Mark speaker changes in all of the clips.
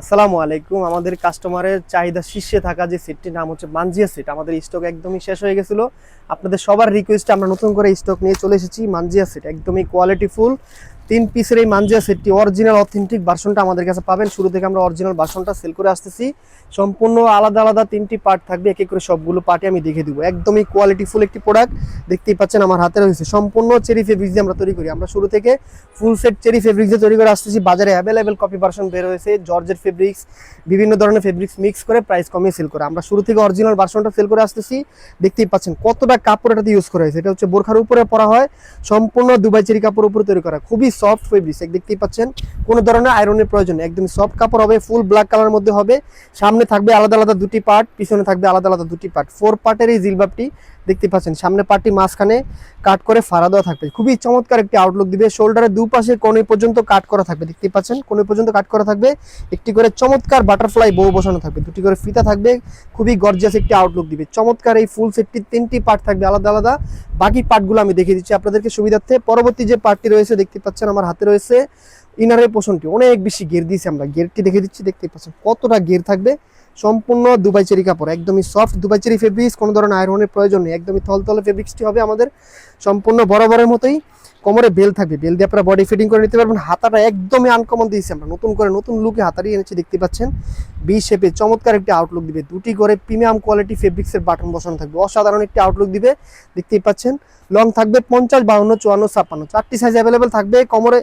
Speaker 1: আসসালামু আলাইকুম। আমাদের কাস্টমারের চাহিদা শীর্ষে থাকা যে সেটটির নাম হচ্ছে মানজিয়া সেট আমাদের স্টক একদমই শেষ হয়ে গেছিল। আপনাদের সবার রিকোয়েস্টে আমরা নতুন করে স্টক নিয়ে চলে এসেছি মানজিয়া সিট একদমই কোয়ালিটি ফুল তিন পিসের এই মানজিয়া সেটটি অরিজিনাল অথেন্টিক ভার্সনটা আমাদের কাছে পাবেন। শুরু থেকে আমরা অরিজিনাল ভার্সনটা সেল করে আসতেছি। সম্পূর্ণ আলাদা আলাদা তিনটি পার্ট থাকবে, এক এক করে সবগুলো পার্টে আমি দেখে দিব। একদমই কোয়ালিটি ফুল একটি প্রোডাক্ট দেখতেই পাচ্ছেন আমার হাতে রয়েছে। সম্পূর্ণ চেরি ফেব্রিক্স দিয়ে আমরা তৈরি করি। আমরা শুরু থেকে ফুল সেট চেরি ফেব্রিক্স দিয়ে তৈরি করে আসতেছি। বাজারে অ্যাভেলেবেল কপি ভার্সন বের হয়েছে জর্জের ফেব্রিক্স বিভিন্ন ধরনের ফেব্রিক্স মিক্স করে প্রাইস কমিয়ে সেল করে। আমরা শুরু থেকে অরিজিনাল ভার্সনটা সেল করে আসতেছি। দেখতেই পাচ্ছেন কতটা কাপড় এটাতে ইউজ করা হয়েছে। এটা হচ্ছে বোরখার উপরে পরা হয়। সম্পূর্ণ দুবাই চেরি কাপড় উপরে তৈরি করা। খুবই সফট ফেব্রিক্স দেখতেই পাচ্ছেন, কোনো ধরনের আয়রনের প্রয়োজন একদম সফট কাপড় হবে ফুল ব্ল্যাক কালার মধ্যে হবে, সামনে থাকবে আলাদা আলাদা দুটি পার্ট পিছনে থাকবে আলাদা আলাদা দুটি পার্ট ফোর পার্টের এই জিলবাবটি দেখতে পাচ্ছেন, সামনে পার্টটি মাঝখানে কাট করে ফাড়া দেওয়া থাকবে। খুবই চমৎকার একটি আউটলুক দিবে। শোল্ডারের দুপাশে কোণে পর্যন্ত কাট করা থাকবে, দেখতে পাচ্ছেন? কোণে পর্যন্ত কাট করা থাকবে। একটি করে চমৎকার বাটারফ্লাই বউ বসানো থাকবে, দুটি করে ফিতা থাকবে। খুবই গর্জিয়াস একটি আউটলুক দিবে। চমৎকার এই ফুল সেটটির তিনটি পার্ট থাকবে, আলাদা আলাদা। বাকি পার্টগুলো আমি দেখিয়ে দিচ্ছি আপনাদেরকে সুবিধার্থে। পরবর্তী যে পার্টটি রয়েছে, দেখতে পাচ্ছেন, আমার হাতে রয়েছে। ইনারের পোষণটি অনেক বেশি গের দিয়েছি আমরা। গেরটি দেখে দিচ্ছি দেখতে পাচ্ছেন কতটা গের থাকবে। সম্পূর্ণ দুবাই চেরি কাপড়, একদমই সফট দুবাই চেরি ফেব্রিক্স কোনো ধরনের আয়রনের প্রয়োজন নেই, একদমই থলথলে ফেব্রিক্সটি হবে আমাদের। সম্পূর্ণ বরাবরের মতোই কোমরে বেল থাকবে, বেল দিয়ে আপনারা বডি ফিটিং করে নিতে পারবেন। হাতাটা একদমই আনকমন দিয়েছি আমরা, নতুন করে নতুন লুকে হাতারি এনেছি, দেখতে পাচ্ছেন। বি শেপে চমৎকার একটি আউটলুক দিবে, দুটি করে প্রিমিয়াম কোয়ালিটি ফেব্রিক্সের বাটন বসানো থাকবে, অসাধারণ একটি আউটলুক দিবে, দেখতেই পাচ্ছেন। লং থাকবে পঞ্চাশ, বাউন্ন, চুয়ান্ন, ছাপ্পান্ন, চারটি সাইজ অ্যাভেলেবেল থাকবে। কোমরে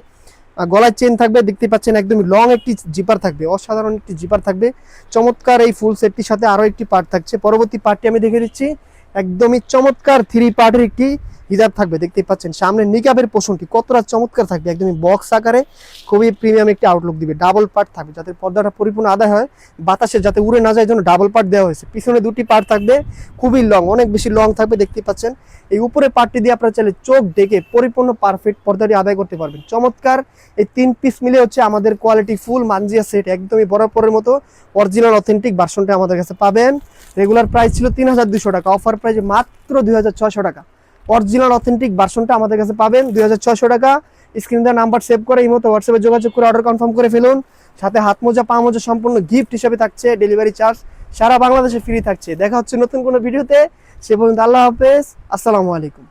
Speaker 1: গলায় চেন থাকবে, দেখতে পাচ্ছেন একদমই লং একটি জিপার থাকবে, অসাধারণ একটি জিপার থাকবে। চমৎকার এই ফুল সেটটির সাথে আরও একটি পার্ট থাকছে। পরবর্তী পার্টটি আমি দেখে দিচ্ছি। একদমই চমৎকার থ্রি পার্টের একটি হিজাব থাকবে, দেখতেই পাচ্ছেন। সামনে নিকাবের পোষণটি কতটা চমৎকার থাকবে, একদমই বক্স আকারে খুবই প্রিমিয়াম একটি আউটলুক দিবে। ডাবল পার্ট থাকবে, যাতে পর্দাটা পরিপূর্ণ আদায় হয়, বাতাসে যাতে উড়ে না যায় জন্য ডাবল পার্ট দেওয়া হয়েছে। পিছনে দুটি পার্ট থাকবে, খুবই লং অনেক বেশি লং থাকবে, দেখতেই পাচ্ছেন। এই উপরে পার্টটি দিয়ে আপনারা চাইলে চোখ ডেকে পরিপূর্ণ পারফেক্ট পর্দাটি আদায় করতে পারবেন। চমৎকার, এই তিন পিস মিলে হচ্ছে আমাদের কোয়ালিটি ফুল মানজিয়া সেট একদমই বরাবরের মতো অরিজিনাল অথেন্টিক ভার্সনটা আমাদের কাছে পাবেন। রেগুলার প্রাইস ছিল তিন হাজার দুশো টাকা অফার প্রাইস মাত্র দুই হাজার ছয়শো টাকা। অরিজিনাল অথেন্টিক ভার্সনটা আমাদের কাছে পাবেন, দুই হাজার ছয়শো টাকা। স্ক্রিন দেওয়ার নাম্বার সেভ করে এই মতো হোয়াটসঅ্যাপে যোগাযোগ করে অর্ডার কনফার্ম করে ফেলুন। সাথে হাত মোজা, পা মোজা সম্পূর্ণ গিফট হিসেবে থাকছে ডেলিভারি চার্জ সারা বাংলাদেশে ফ্রি থাকছে। দেখা হচ্ছে নতুন কোনো ভিডিওতে সে পর্যন্ত আল্লাহ হাফেজ। আসসালামু আলাইকুম।